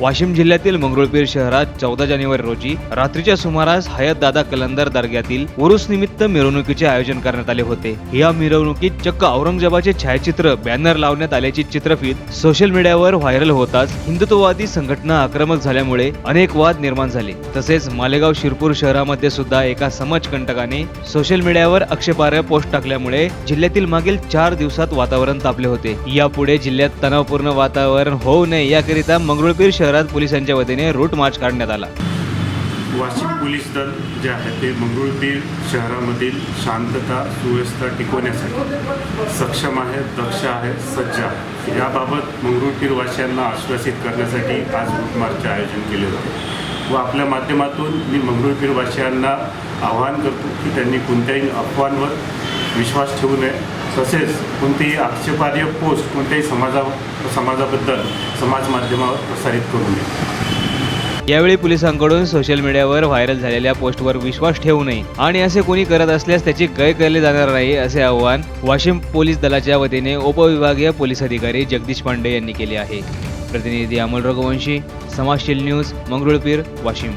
वाशिम जिल्ह्यातील मंगरुळपीर शहरात चौदा जानेवारी रोजी रात्रीच्या सुमारास हयत दादा कलंदर दर्ग्यातील उरुस निमित्त मिरवणुकीचे आयोजन करण्यात आले होते. या मिरवणुकीत चक्क औरंगजेबाचे छायाचित्र बॅनर लावण्यात आल्याची चित्रफित सोशल मीडियावर व्हायरल होताच हिंदुत्ववादी संघटना आक्रमक झाल्यामुळे अनेक वाद निर्माण झाले. तसेच मालेगाव शिरपूर शहरामध्ये सुद्धा एका समाजकंटकाने सोशल मीडियावर आक्षेपार्ह पोस्ट टाकल्यामुळे जिल्ह्यातील मागील चार दिवसात वातावरण तापले होते. यापुढे जिल्ह्यात तणावपूर्ण वातावरण होऊ नये याकरिता मंगरुळपीर शहरात पोलिसांच्या वतीने रूट मार्च काढण्यात आला. वाशिम पोलीस दल जे आहे ते मंगळूरपीर शहरामधील शांतता सुव्यवस्था टिकवण्यासाठी सक्षम आहे दक्ष आहे सज्ज आहे याबाबत मंगळूरपीर वासियांना आश्वासित करण्यासाठी आज रूट मार्चचे आयोजन केले होते व आपल्या माध्यमातून मी मंगळूरपीर वासियांना आवाहन करतो की त्यांनी कोणत्याही अफवांवर विश्वास ठेवू नये. तसेच कोणतेही आक्षेपार्ह पोस्ट कोणत्याही समाजा समाजाबद्दल समाज माध्यमावर प्रसारित करू नये. यावेळी पोलिसांकडून सोशल मीडियावर व्हायरल झालेल्या पोस्टवर विश्वास ठेवू नये आणि असे कोणी करत असल्यास त्याची गय केले जाणार नाही असे आवाहन वाशिम पोलीस दलाच्या वतीने उपविभागीय पोलीस अधिकारी जगदीश पांडे यांनी केले आहे. प्रतिनिधी अमोल रघुवंशी समाजशील न्यूज मंगरुळपीर वाशिम.